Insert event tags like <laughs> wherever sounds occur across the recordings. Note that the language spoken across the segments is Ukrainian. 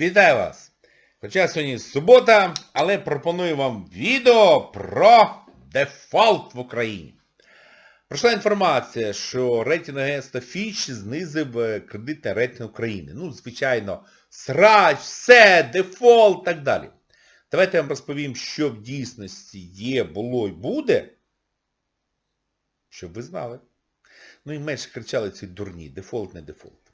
Вітаю вас! Хоча сьогодні субота, але пропоную вам відео про дефолт в Україні. Пройшла інформація, що рейтинг агентства Fitch знизив е, кредитний рейтинг України. Ну, звичайно, срач, все, дефолт так далі. Давайте я вам розповім, що в дійсності є, було і буде, щоб ви знали. Ну і менше кричали ці дурні, дефолт, не дефолт.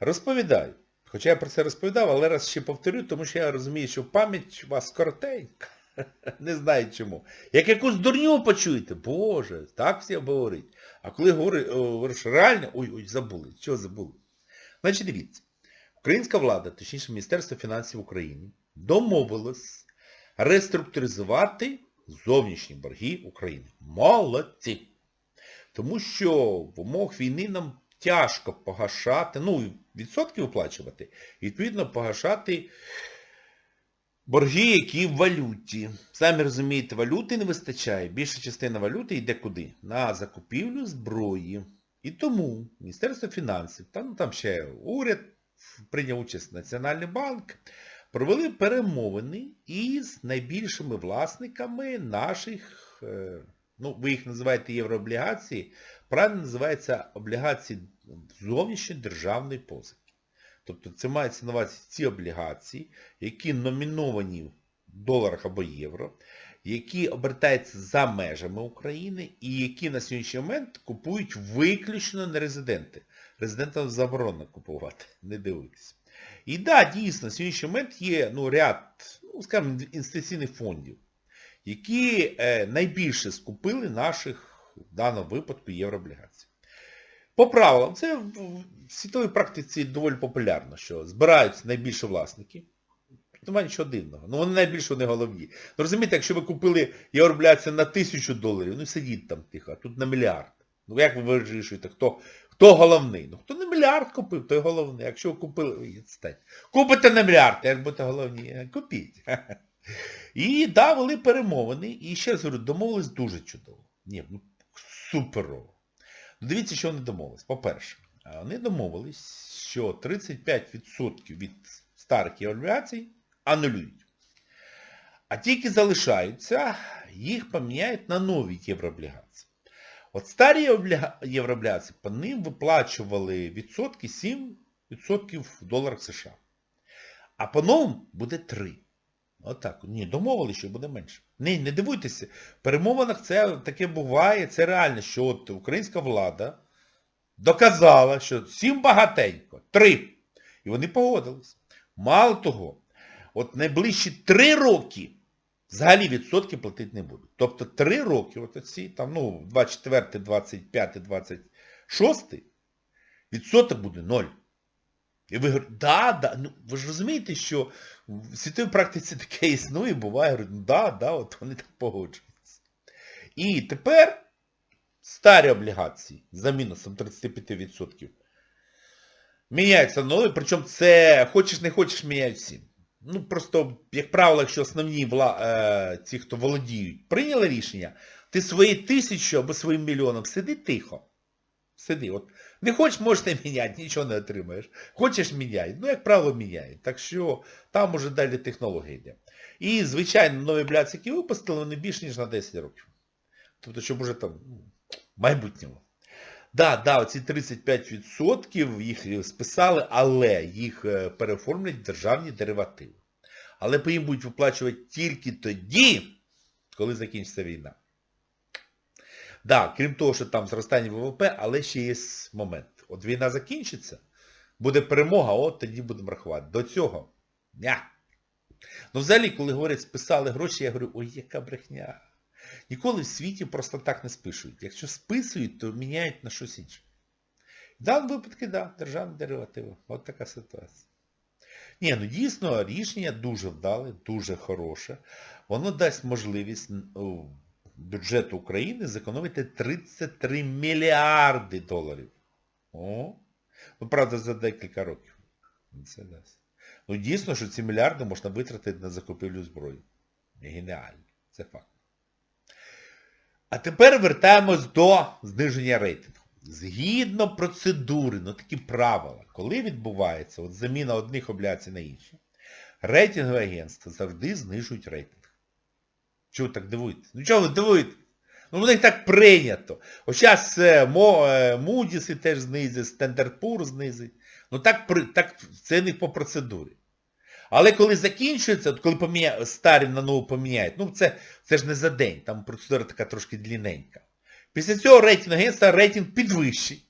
Розповідаю. Хоча я про це розповідав, але раз ще повторю, тому що я розумію, що пам'ять у вас коротенька. <laughs> Не знаю чому. Як якусь дурню почуєте, Боже, так всі говорить. А коли говориш реально, ой, ой, забули. Чого забули? Значить, дивіться. Українська влада, точніше Міністерство фінансів України, домовилось реструктуризувати зовнішні борги України. Молодці! Тому що в умовах війни нам тяжко погашати, ну, відсотки виплачувати, відповідно погашати борги, які в валюті. Самі розумієте, валюти не вистачає. Більша частина валюти йде куди? На закупівлю зброї. І тому Міністерство фінансів, та, ну, там ще уряд, прийняв участь Національний банк, провели перемовини із найбільшими власниками наших, е, ну, ви їх називаєте єврооблігації, правильно називається облігації зовнішньої державної позики. Тобто це мається на увазі ці облігації, які номіновані в доларах або євро, які обертаються за межами України і які на сьогоднішній момент купують виключно нерезиденти. Резидентам заборонено купувати, не дивитися. І так, да, дійсно, на сьогоднішній момент є ну, ряд, ну, скажімо, інвестиційних фондів, які е, найбільше скупили наших, в даному випадку, єврооблігацій. По правилам, це в світовій практиці доволі популярно, що збираються найбільші власники. Немає нічого дивного. Ну вони найбільше вони головні. Ну розумієте, якщо ви купили євроблігації на тисячу доларів, ну сидіть там тихо, а тут на мільярд. Ну як ви вирішуєте, хто, хто головний? Ну хто на мільярд купив, той головний. Якщо ви купили, ой. Купите на мільярд, як будете головні, купіть. І да, вели перемовини. І ще раз говорю, домовились дуже чудово. Ні, ну суперово. Дивіться, що вони домовились. По-перше, вони домовились, що 35% від старих єврооблігацій анулюють. А ті, які залишаються, їх поміняють на нові єврооблігації. От старі єврооблігації по ним виплачували відсотки 7% в доларах США. А по новому буде 3. Отак. Ні, домовилися, що буде менше. Ні, не дивуйтеся. В перемовинах це таке буває, це реально, що от українська влада доказала, що всім багатенько. Три. І вони погодились. Мало того, от найближчі три роки взагалі відсотки платити не будуть. Тобто три роки, от ці, там, ну, 24, 25, 26, відсоток буде ноль. І ви говорите, да, да, ну ви ж розумієте, що в світовій практиці таке існує, буває, говорю, ну да, да, от вони так погоджуються. І тепер старі облігації за мінусом 35% міняються нові, причому це хочеш не хочеш міняють всі. Ну просто, як правило, якщо основні вла... е, ті, хто володіють, прийняли рішення, ти свої тисячу або своїм мільйоном сиди тихо. Сиди. От. Не хочеш, можеш не міняти, нічого не отримаєш. Хочеш міняй. Ну, як правило, міняють. Так що там уже далі технологія йде. І, звичайно, нові облігації, які випустили, вони більш ніж на 10 років. Тобто, щоб уже там ну, майбутнього. Да, да, оці 35% їх списали, але їх е, переоформлять в державні деривативи. Але по їм будуть виплачувати тільки тоді, коли закінчиться війна. Да, крім того, що там зростання ВВП, але ще є момент. От війна закінчиться, буде перемога, от тоді будемо рахувати. До цього. Ня. Ну взагалі, коли говорять, списали гроші, я говорю, ой, яка брехня. Ніколи в світі просто так не спишують. Якщо списують, то міняють на щось інше. В даному випадку, так, да, державні деривативи. От така ситуація. Ні, ну дійсно, рішення дуже вдале, дуже хороше. Воно дасть можливість ну, бюджету України зекономити 33 мільярди доларів. О, ну правда, за декілька років. Це дасть. Ну дійсно, що ці мільярди можна витратити на закупівлю зброї. Геніально. Це факт. А тепер вертаємось до зниження рейтингу. згідно процедури, ну такі правила, коли відбувається от заміна одних облігацій на інші, рейтингові агентства завжди знижують рейтинг. Чого так дивуєтесь? Ну чого ви дивуєтесь? Ну в них так прийнято. Ось зараз Moody's теж знизить, Poor's знизить. Ну так, так це не по процедурі. Але коли закінчується, от коли поміня... старі на нову поміняють, ну це, це ж не за день, там процедура така трошки длінненька. Після цього рейтинг агентства рейтинг підвищить.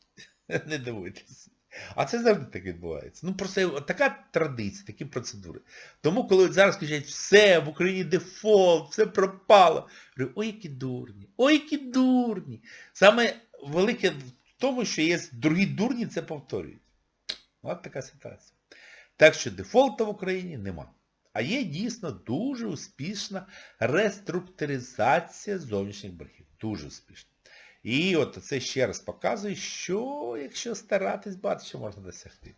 <laughs> Не дивуйтесь. А це завжди так відбувається. Ну просто така традиція, такі процедури. Тому коли зараз кажуть, все, в Україні дефолт, все пропало. Говорю, ой, які дурні, ой, які дурні. Саме велике в тому, що є другі дурні, це повторюють. От така ситуація. Так що дефолту в Україні нема. А є дійсно дуже успішна реструктуризація зовнішніх боргів. Дуже успішна. І от це ще раз показує, що якщо старатись, багато що можна досягти.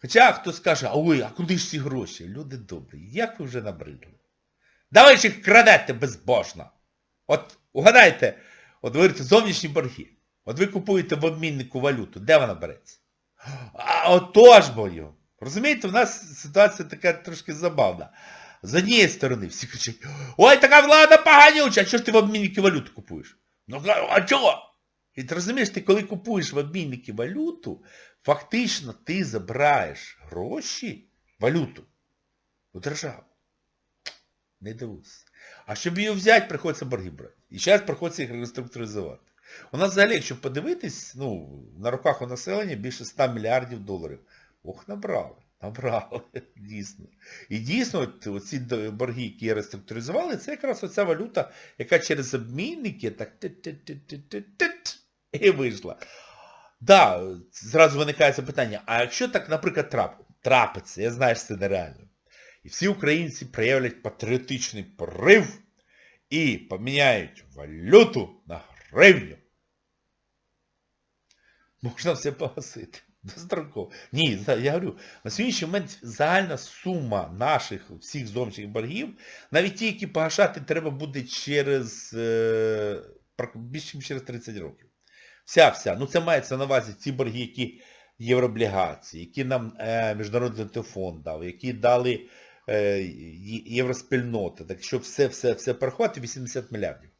Хоча хтось скаже, ой, а куди ж ці гроші? Люди добрі, як ви вже набридли? Давай ж їх крадете безбожно. От угадайте, от ви зовнішні борги. От ви купуєте в обміннику валюту, де вона береться? А отож бою. Розумієте, у нас ситуація така трошки забавна. З однієї сторони всі кричать, ой, така влада поганюча, а чого ж ти в обмінники валюту купуєш? Ну, а чого? І ти розумієш, ти коли купуєш в обмінники валюту, фактично ти забираєш гроші, валюту, у державу. Не дивуйся. А щоб її взяти, приходиться борги брати. І зараз приходиться їх реструктуризувати. У нас взагалі, якщо подивитись, ну, на руках у населення більше 100 мільярдів доларів. Ох, набрали. Набрали, <laughs> дійсно. І дійсно, оці борги, які реструктуризували, це якраз оця валюта, яка через обмінники так і вийшла. Да, зразу виникає запитання, а якщо так, наприклад, трап, трапиться, я знаю, що це нереально, і всі українці проявлять патріотичний порив і поміняють валюту на гривню. Можна все погасити. Достроково. Ні, я говорю, на сьогоднішній момент загальна сума наших всіх зовнішніх боргів, навіть ті, які погашати треба буде через е, більше ніж через 30 років. Вся-вся. Ну це мається на увазі ті борги, які єврооблігації, які нам е, Міжнародний фонд дав, які дали е, євроспільноти. Так що все-все-все порахувати 80 мільярдів.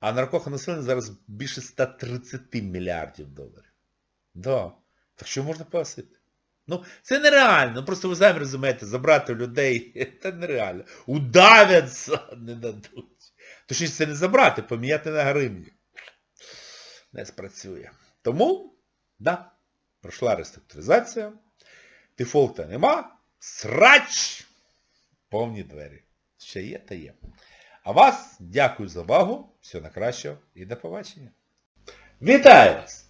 А на руках населення зараз більше 130 мільярдів доларів. Да. Так що можна погасити? Ну, це нереально. Просто ви самі розумієте, забрати у людей, <laughs> це нереально. Удавяться, не дадуть. Точніше, це не забрати, поміняти на гривню. Не спрацює. Тому, да, пройшла реструктуризація, дефолта нема, срач, повні двері. Ще є, та є. А вас дякую за увагу, всього найкращого і до побачення. Вітаю вас!